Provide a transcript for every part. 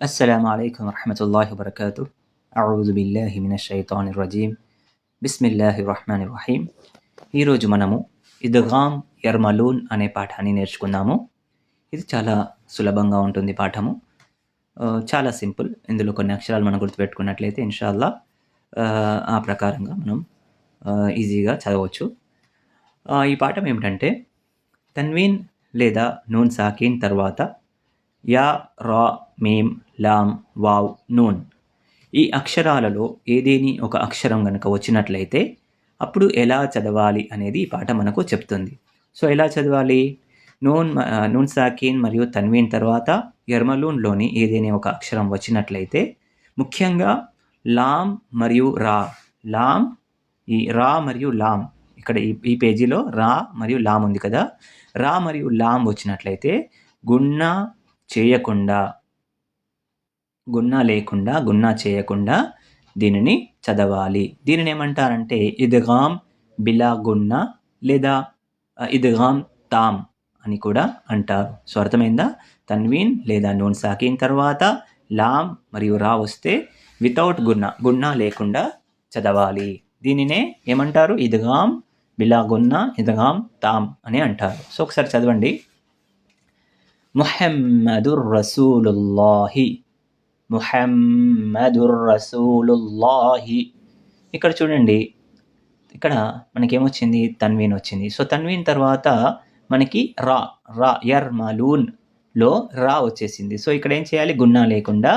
السلام عليكم ورحمة الله وبركاته أعوذ بالله من الشيطان الرجيم بسم الله الرحمن الرحيم ఈరోజు మనము ఇద్గామ్ యర్మలూన్ అనే పాఠాన్ని నేర్చుకుందాము ఇది చాలా సులభంగా ఉంటుంది పాఠము ఆ, చాలా సింపుల్ ఇందులో కొన్ని అక్షరాలు మనం గుర్తుపెట్టుకున్నట్లయితే ఇన్షాల్లా ఆ, ఆ ప్రకారంగా మనం ఆ, ఈజీగా చదవచ్చు ఆ, ఈ పాఠం ఏమిటంటే తన్వీన్ లేదా నూన్ సాకీన్ తర్వాత యా రా మేం లామ్ వావ్ నూన్. ఈ అక్షరాలలో ఏదేని ఒక అక్షరం కనుక వచ్చినట్లయితే అప్పుడు ఎలా చదవాలి అనేది ఈ పాట మనకు చెప్తుంది. సో ఎలా చదవాలి? నూన్ నూన్ సాకీన్ మరియు తన్వీన్ తర్వాత ఎర్మలూన్లోని ఏదైనా ఒక అక్షరం వచ్చినట్లయితే ముఖ్యంగా లామ్ మరియు రా. లామ్ ఈ రా మరియు లామ్ ఇక్కడ ఈ ఈ పేజీలో రా మరియు లామ్ ఉంది కదా. రా మరియు లామ్ వచ్చినట్లయితే గున్నా చేయకుండా గున్నా లేకుండా గున్నా చేయకుండా దీనిని చదవాలి. దీనిని ఏమంటారంటే ఇద్గామ్ బిలా గున్నా లేదా ఆ, ఇద్గామ్ తామ్ అని కూడా అంటారు. సో అర్థమైందా? తన్వీన్ లేదా నూన్ సాకిన్ తర్వాత లామ్ మరియు రా వస్తే వితౌట్ గున్నా గున్నా లేకుండా చదవాలి. దీనినే ఏమంటారు? ఇద్గామ్ బిలాగున్న ఇదగాం తామ్ అని అంటారు. సో ఒకసారి చదవండి. ముహమ్మదుర్ రసూలుల్లాహి ముహమ్మదుర్ రసూలుల్లాహి. ఇక్కడ చూడండి ఇక్కడ మనకేమొచ్చింది? తన్వీన్ వచ్చింది సో తన్వీన్ తర్వాత మనకి రా రా యర్ మలూన్లో రా వచ్చేసింది. సో ఇక్కడ ఏం చేయాలి? గున్నా లేకుండా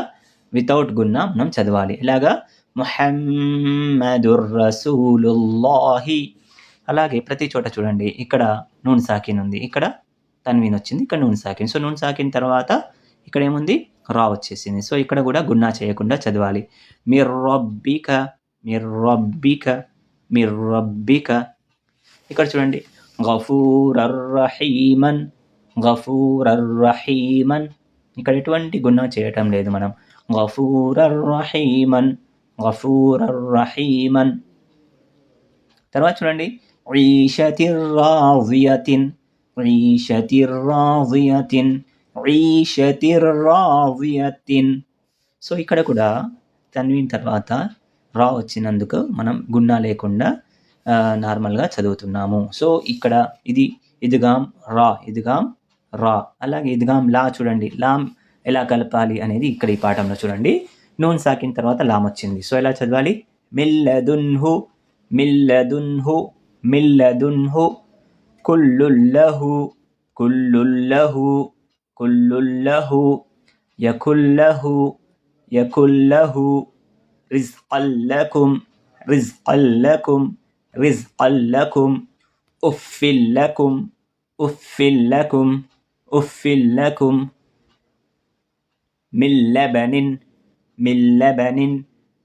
వితౌట్ గున్నా మనం చదవాలి. ఇలాగా ముహమ్మదుర్ రసూలుల్లాహి. అలాగే ప్రతి చోట చూడండి ఇక్కడ నూన్ సాకిన్ ఉంది. ఇక్కడ తన్వీన్ వచ్చింది ఇక్కడ నూన్ సాకిన్. సో నూన్ సాకిన్ తర్వాత ఇక్కడ ఏముంది? రా వచ్చేసింది. సో ఇక్కడ కూడా గున్నా చేయకుండా చదవాలి. మిర్ రబ్బిక మిర్ రబ్బిక మిర్ రబ్బిక. ఇక్కడ చూడండి గఫూర్ రహీమన్ గఫూర్ రహీమన్. ఇక్కడ ఎటువంటి గున్నా చేయటం లేదు మనం. గఫూర్ రహీమన్ గఫూర్ రహీమన్. తర్వాత చూడండి عيشة راضية عيشة راضية عيشة راضية. సో ఇక్కడ కూడా తన్వీన్ తర్వాత రా వచ్చినందుకు మనం గున్నా లేకుండా నార్మల్గా చదువుతున్నాము. సో ఇక్కడ ఇది ఇదిగాం రా ఇదిగాం రా. అలాగే ఇదిగాం లా చూడండి. లాం ఎలా కలపాలి అనేది ఇక్కడ ఈ పాఠంలో చూడండి. నూన్ సాకిన తర్వాత లాం వచ్చింది. సో ఎలా చదవాలి? మిల్లదున్హు మిల్లదున్హు. من لدنه كل له كل له كل له. يكن له يكن له. رزقا لكم رزقا لكم رزقا لكم. أف لكم أف لكم أف لكم. من لبن من لبن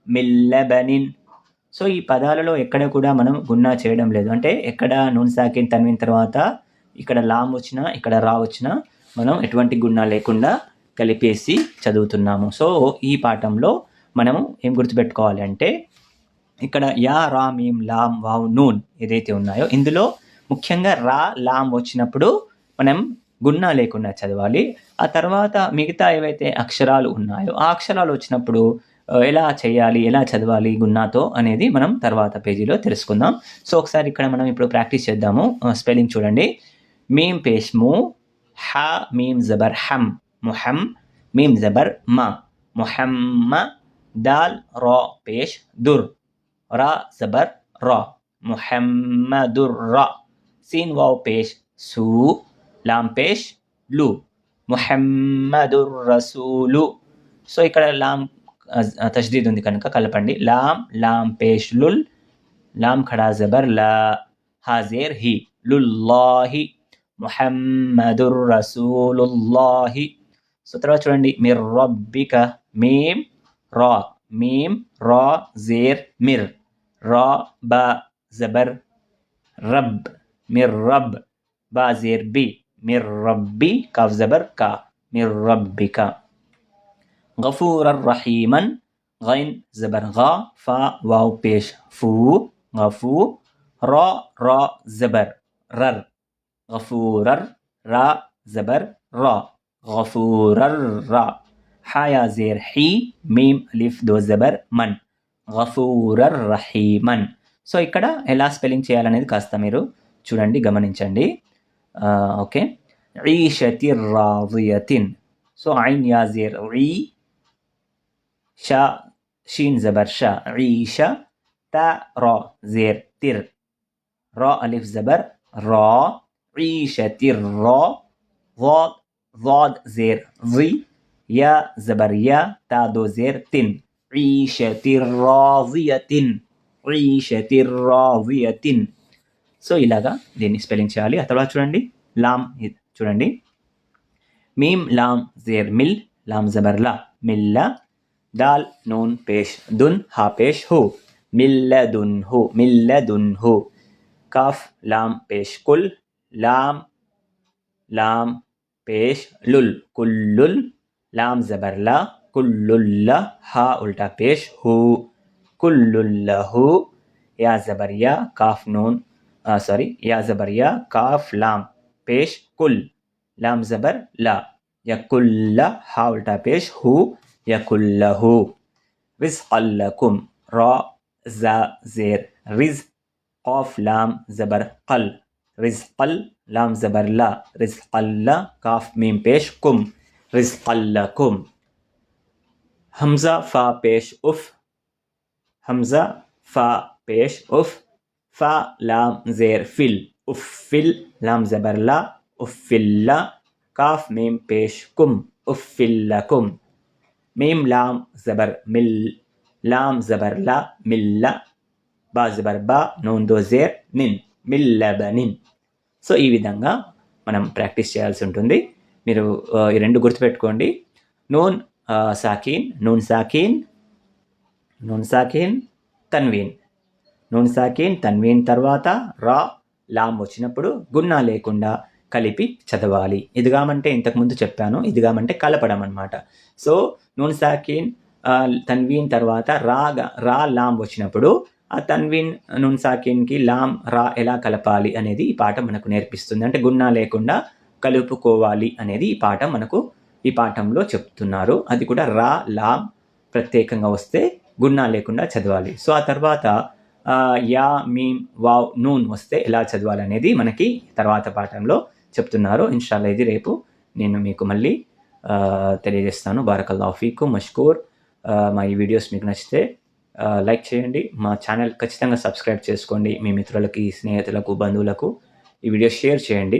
من لبن. సో ఈ పదాలలో ఎక్కడ కూడా మనం గున్నా చేయడం లేదు. అంటే ఎక్కడ నూన్ సాకిన్ తనివిన తర్వాత ఇక్కడ లామ్ వచ్చినా ఇక్కడ రా వచ్చినా మనం ఎటువంటి గున్నా లేకుండా కలిపేసి చదువుతున్నాము. సో ఈ పాఠంలో మనము ఏం గుర్తుపెట్టుకోవాలి అంటే ఇక్కడ యా రా మీం లామ్ వావ్ నూన్ ఏదైతే ఉన్నాయో ఇందులో ముఖ్యంగా రా లామ్ వచ్చినప్పుడు మనం గున్నా లేకుండా చదవాలి. ఆ తర్వాత మిగతా ఏవైతే అక్షరాలు ఉన్నాయో ఆ అక్షరాలు వచ్చినప్పుడు ఎలా చేయాలి ఎలా చదవాలి గున్నాతో అనేది మనం తర్వాత పేజీలో తెలుసుకుందాం. సో ఒకసారి ఇక్కడ మనం ఇప్పుడు ప్రాక్టీస్ చేద్దాము. స్పెల్లింగ్ చూడండి. మీమ్ పేష్ము హ మీమ్ జబర్ హమ్ ముహమ్ మీమ్ జబర్ మ ముహమ్మ దాల్ రా పేష్ దుర్ రా జబర్ రా ముహమ్మదుర్ రా సీన్ వావ్ పేష్ సు లామ్ పేష్లు ముహమ్మదుర్ రసూలు. సో ఇక్కడ లామ్ తష్దీద్ ఉంది కనుక కలపండి. లామ్ లామ్ పేష్ లుల్. లామ్ ఖడా జబర్ లా హాజేర్ హి. లుల్లాహి ముహమ్మదుర్ రసూలుల్లాహి. సో తర్వాత చూడండి. మిర్ రబ్బిక మీమ్ రా. మీమ్ రా జేర్ మిర్. రా బా జబర్ రబ్. మిర్ రబ్ బా జేర్ బి. మిర్ రబ్బి కాఫ్ జబర్ కా. మిర్ రబ్బిక. غفورا رحيما غين زبر غا فا واو بيش فو غفو را را زبر رر غفورر را زبر را غفور الرا حيا زير حي ميم ألف دو زبر من غفور الرحيمن సో ఇక్కడ ఎలా స్పెల్లింగ్ చేయాలనేది కాస్త మీరు చూడండి గమనించండి ఓకే ఈషతి రాజియతిన్ సో ఐన్ యాజీర్ ఈ షా షీన్ జబర్ షా ఈష త రా జేర్ తిర్ రా అలిఫ్ జబర్ రా ఈషతి రా ضاد ضاد زير ضي يا زبر يا تا دو زير تن عيشة راضية عيشة راضية సో ఇలాగా దీన్ని స్పెల్లింగ్ చేయాలి ఆ తర్వాత చూడండి లామ్ చూడండి meme Lam జేర్ mill Lam Jaber లా మిల్ల दाल नून पेश, दुन हा पेश हो मिल्लदुन हो मिल्लदुन हो। काफ, लाम पेश कुल, लाम लाम पेश लुल, कुल्लुल, लाम जबरला कुल्लुल्ला हा उल्टा पेश हो, कुल्लुल्ला हो, या जबरिया काफ नून सॉरी या जबरिया काफ, लाम पेश कुल, लाम जबर ला, या कुल्ला हा उल्टा पेश हो يكن له رزقا لكم. را زا زير. رزق قاف لام زبر. قل. رزقل لام زبر. لا. رزقل كاف ميم بيش كم رزقلكم همزة فا بيش أف. همزة فا بيش أف. فا لام زير فل. أفل لام زبر لا. أفل لا. كاف ميم بيش كم أفل لكم. மீம் லாம் ஜபர் மில் லாம் ஜபர் லா மில்ல బా జబర్ బా నోందో జేర్ నిన్ మిల్లబనిన్ సో ఈ విధంగా మనం ప్రాక్టీస్ చేయాల్సి ఉంటుంది. మీరు ఈ రెండు గుర్తుపెట్టుకోండి. నూన్ సాకీన్ నూన్ సాకీన్ నూన్ సాకీన్ తన్వీన్ నూన్ సాకీన్ తన్వీన్ తర్వాత రా లామ్ వచ్చినప్పుడు గున్నా లేకుండా కలిపి చదవాలి. ఇదిగామంటే ఇంతకుముందు చెప్పాను. ఇదిగామంటే కలపడం అనమాట సో నూన్ సాకిన్ తన్వీన్ తర్వాత రాగా రా లామ్ వచ్చినప్పుడు ఆ తన్వీన్ నూన్ సాకిన్కి లామ్ రా ఎలా కలపాలి అనేది ఈ పాఠం మనకు నేర్పిస్తుంది. అంటే గున్నా లేకుండా కలుపుకోవాలి అనేది ఈ పాఠం మనకు ఈ పాఠంలో చెప్తున్నారు. అది కూడా రా లామ్ ప్రత్యేకంగా వస్తే గున్నా లేకుండా చదవాలి. సో ఆ తర్వాత యా మీమ్ వావ్ నూన్ వస్తే ఎలా చదవాలి అనేది మనకి తర్వాత పాఠంలో చెప్తున్నారు. ఇన్షాల్లా ఇది రేపు నేను మీకు మళ్ళీ తెలియజేస్తాను. బారకల్లా ఫీకు మష్కూర్. మా ఈ వీడియోస్ మీకు నచ్చితే లైక్ చేయండి. మా ఛానల్ ఖచ్చితంగా సబ్స్క్రైబ్ చేసుకోండి. మీ మిత్రులకి స్నేహితులకు బంధువులకు ఈ వీడియో షేర్ చేయండి.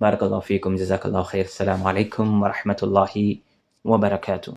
బారకల్లా ఫీకుం జజాకల్లా ఖైర్. అస్సలం అయికం వరహమతుల్లాహి వబర్కాతు.